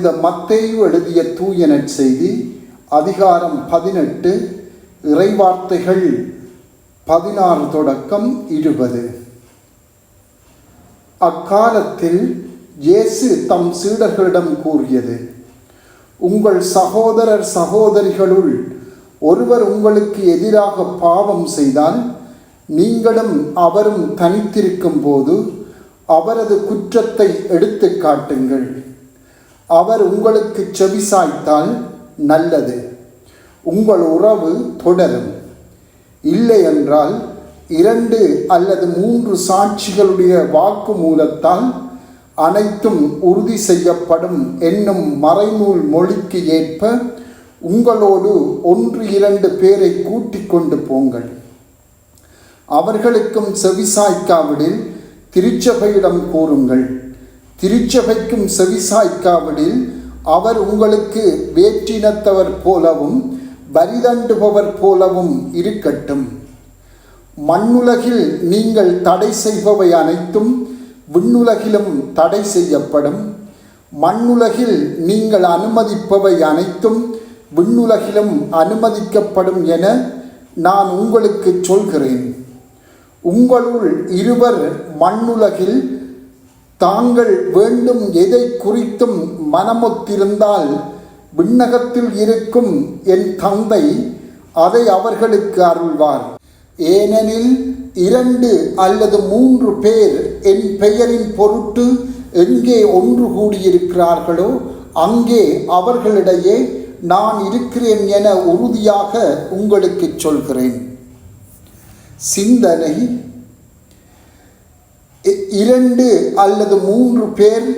புனித மத்தேயு எழுதிய தூய செய்தி அதிகாரம் பதினெட்டு இறைவார்த்தைகள் பதினாறு தொடக்கம் இருபது. அக்காலத்தில் இயேசு தம் சீடர்களிடம் கூறியது உங்கள் சகோதரர் சகோதரிகளுள் ஒருவர் உங்களுக்கு எதிராக பாவம் செய்தால் நீங்களும் அவரும் தனித்திருக்கும் போது அவரது குற்றத்தை எடுத்து காட்டுங்கள். அவர் உங்களுக்கு செவிசாய்த்தால் நல்லது. உங்கள் உறவு தொடரும். இல்லை என்றால் இரண்டு அல்லது மூன்று சாட்சிகளுடைய வாக்கு மூலத்தால் அனைத்தும் உறுதி செய்யப்படும் என்னும் மறைநூல் மொழிக்கு ஏற்ப உங்களோடு ஒன்று இரண்டு பேரை கூட்டிக் கொண்டு போங்கள். அவர்களுக்கும் செவிசாய்க்காவிடில் திருச்சபையிடம் கூறுங்கள். திருச்சபைக்கும் செவிசாய்க்காவிடில் அவர் உங்களுக்கு வேற்றினத்தவர் போலவும் வரிதண்டுபவர் போலவும் இருக்கட்டும். மண்ணுலகில் நீங்கள் தடை செய்பவை அனைத்தும் விண்ணுலகிலும் தடை செய்யப்படும். மண்ணுலகில் நீங்கள் அனுமதிப்பவை அனைத்தும் விண்ணுலகிலும் அனுமதிக்கப்படும் என நான் உங்களுக்கு சொல்கிறேன். உங்களுள் இருவர் மண்ணுலகில் தாங்கள் வேண்டும் எதை குறித்தும் மனமொத்திருந்தால் விண்ணகத்தில் இருக்கும் என் தந்தை அதை அவர்களுக்கு அருள்வார். ஏனெனில் இரண்டு அல்லது மூன்று பேர் என் பெயரின் பொருட்டு எங்கே ஒன்று கூடியிருக்கிறார்களோ அங்கே அவர்களிடையே நான் இருக்கிறேன் என உறுதியாக உங்களுக்கு சொல்கிறேன். சிந்தனை இரண்டு அல்லது மூன்று பேர்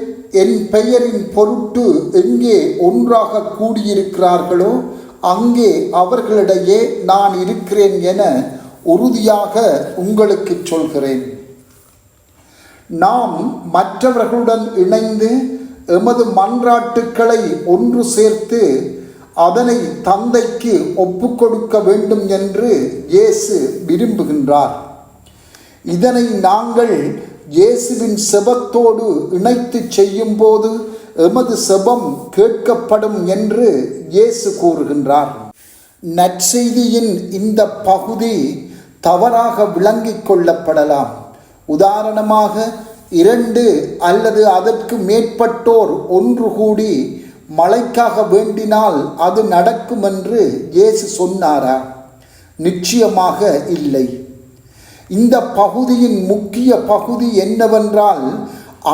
என் பெயரின் பொருட்டு எங்கே ஒன்றாக கூடியிருக்கிறார்களோ அங்கே அவர்களிடையே நான் இருக்கிறேன் என உறுதியாக உங்களுக்கு சொல்கிறேன். நாம் மற்றவர்களுடன் இணைந்து எமது மன்றாட்டுக்களை ஒன்று சேர்த்து அதனை தந்தைக்கு ஒப்புக்கொடுக்க வேண்டும் என்று இயேசு விரும்புகின்றார். இதனை நாங்கள் இயேசுவின் செபத்தோடு இணைத்து செய்யும்போது எமது செபம் கேட்கப்படும் என்று இயேசு கூறுகின்றார். நற்செய்தியின் இந்த பகுதி தவறாக விளங்கிக் கொள்ளப்படலாம். உதாரணமாக இரண்டு அல்லது அதற்கு மேற்பட்டோர் ஒன்று கூடி மழைக்காக வேண்டினால் அது நடக்கும் என்று இயேசு சொன்னாரா? நிச்சயமாக இல்லை. இந்த பகுதியின் முக்கிய பகுதி என்னவென்றால்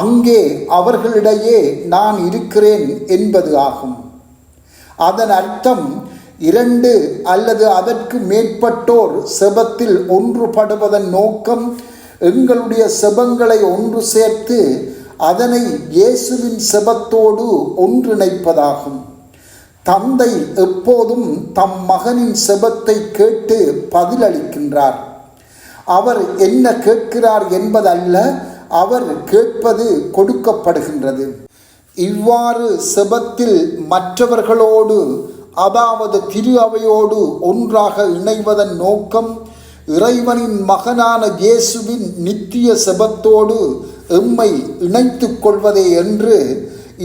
அங்கே அவர்களிடையே நான் இருக்கிறேன் என்பது ஆகும். அதன் அர்த்தம் இரண்டு அல்லது அதற்கு மேற்பட்டோர் செபத்தில் ஒன்றுபடுவதன் நோக்கம் எங்களுடைய செபங்களை ஒன்று சேர்த்து அதனை இயேசுவின் செபத்தோடு ஒன்றிணைப்பதாகும். தந்தை எப்போதும் தம் மகனின் செபத்தை கேட்டு பதிலளிக்கின்றார். அவர் என்ன கேட்கிறார் என்பதல்ல அவர் கேட்பது கொடுக்கப்படுகின்றது. இவ்வாறு செபத்தில் மற்றவர்களோடு அதாவது திரு அவையோடு ஒன்றாக இணைவதன் நோக்கம் இறைவனின் மகனான இயேசுவின் நித்திய செபத்தோடு எம்மை இணைத்து கொள்வதே என்று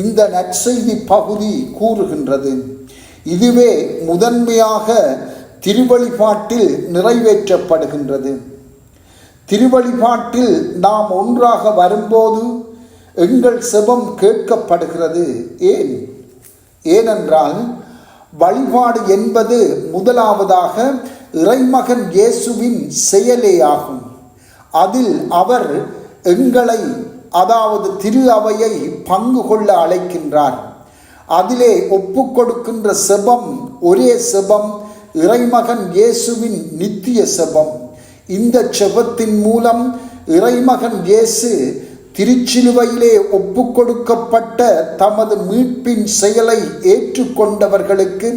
இந்த நற்செய்தி பகுதி கூறுகின்றது. இதுவே முதன்மையாக திருவழிபாட்டில் நிறைவேற்றப்படுகின்றது. திருவழிபாட்டில் நாம் ஒன்றாக வரும்போது எங்கள் செபம் கேட்கப்படுகிறது. ஏன்? ஏனென்றால் வழிபாடு என்பது முதலாவதாக இறைமகன் இயேசுவின் செயலே ஆகும் அதில் அவர் எங்களை அதாவது திரு அவையை பங்கு கொள்ள அழைக்கின்றார். அதிலே ஒப்பு கொடுக்கின்ற செபம் ஒரே செபம் இறைமகன் இயேசுவின் நித்திய செபம். இந்த செபத்தின் மூலம் இறைமகன் இயேசு திருச்சிலுவையிலே ஒப்பு கொடுக்கப்பட்ட தமது மீட்பின் செயலை ஏற்றுக்கொண்டவர்களுக்கு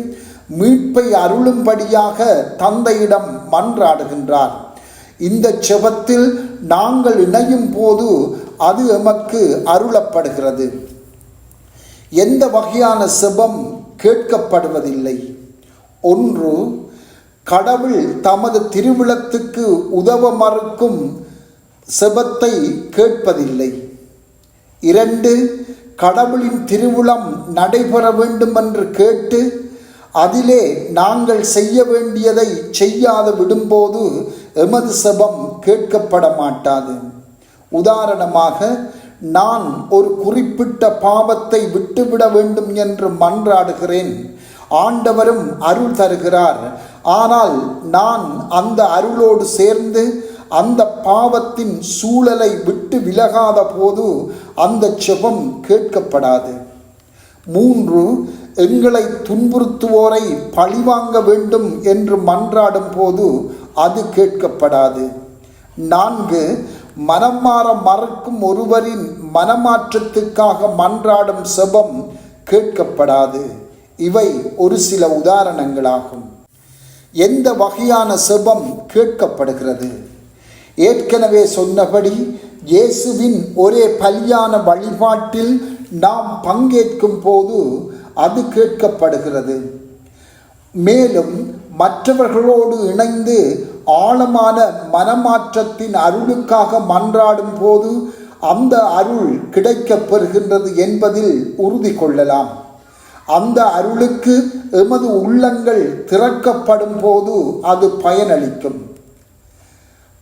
மீட்பை அருளும்படியாக தந்தையிடம் மன்றாடுகின்றார். இந்த செபத்தில் நாங்கள் இணையும் போது அது எமக்கு அருளப்படுகிறது. எந்த வகையான செபம் கேட்கப்படுவதில்லை. ஒன்று கடவுள் தமது திருவிழத்துக்கு உதவ மறுக்கும் செபத்தை கேட்பதில்லை. இரண்டு கடவுளின் திருவிழம் நடைபெற வேண்டும் என்று கேட்டு அதிலே நாங்கள் செய்ய வேண்டியதை செய்யாது விடும்போது எமது செபம் கேட்கப்பட மாட்டாது. உதாரணமாக நான் ஒரு குறிப்பிட்ட பாவத்தை விட்டுவிட வேண்டும் என்று மன்றாடுகிறேன். ஆண்டவரும் அருள் தருகிறார். ஆனால் நான் அந்த அருளோடு சேர்ந்து அந்த பாவத்தின் சூழலை விட்டு விலகாத போது அந்த செபம் கேட்கப்படாது. மூன்று எங்களை துன்புறுத்துவோரை பழிவாங்க வேண்டும் என்று மன்றாடும் போது அது கேட்கப்படாது. நான்கு மனம் மாற மறக்கும் ஒருவரின் மனமாற்றத்துக்காக மன்றாடும் செபம் கேட்கப்படாது. இவை ஒரு சில உதாரணங்களாகும். எந்த வகையான செபம் கேட்கப்படுகிறது? ஏற்கனவே சொன்னபடி இயேசுவின் ஒரே பலியான வழிபாட்டில் நாம் பங்கேற்கும் போது அது கேட்கப்படுகிறது. மேலும் மற்றவர்களோடு இணைந்து ஆழமான மனமாற்றத்தின் அருளுக்காக மன்றாடும் போது அந்த அருள் கிடைக்கப் பெறுகின்றது என்பதில் உறுதி கொள்ளலாம். அந்த அருளுக்கு எமது உள்ளங்கள் திறக்கப்படும் போது அது பயனளிக்கும்.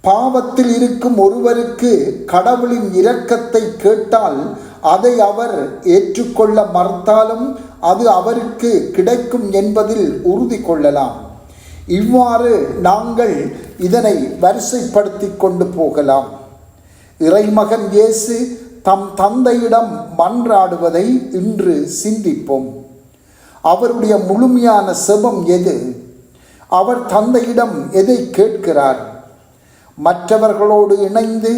பாவத்தில் இருக்கும் ஒருவருக்கு கடவுளின் இரக்கத்தை கேட்டால் அதை அவர் ஏற்றுக்கொள்ள மறுத்தாலும் அது அவருக்கு கிடைக்கும் என்பதில் உறுதி கொள்ளலாம். இவ்வாறு நாங்கள் இதனை வரிசைப்படுத்தி கொண்டு போகலாம். இறைமகன் இயேசு தம் தந்தையிடம் மன்றாடுவதை இன்று சிந்திப்போம். அவருடைய முழுமையான செபம் எது? அவர் தந்தையிடம் எதை கேட்கிறார்? மற்றவர்களோடு இணைந்து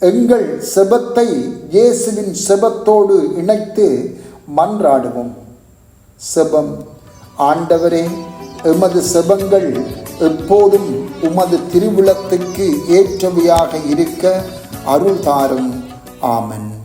எங்கள் செபத்தை இயேசுவின் செபத்தோடு இணைத்து மன்றாடுவோம். செபம். ஆண்டவரே எமது செபங்கள் எப்போதும் உமது திருவிழத்துக்கு ஏற்றவையாக இருக்க அருள் தாரும். ஆமன்.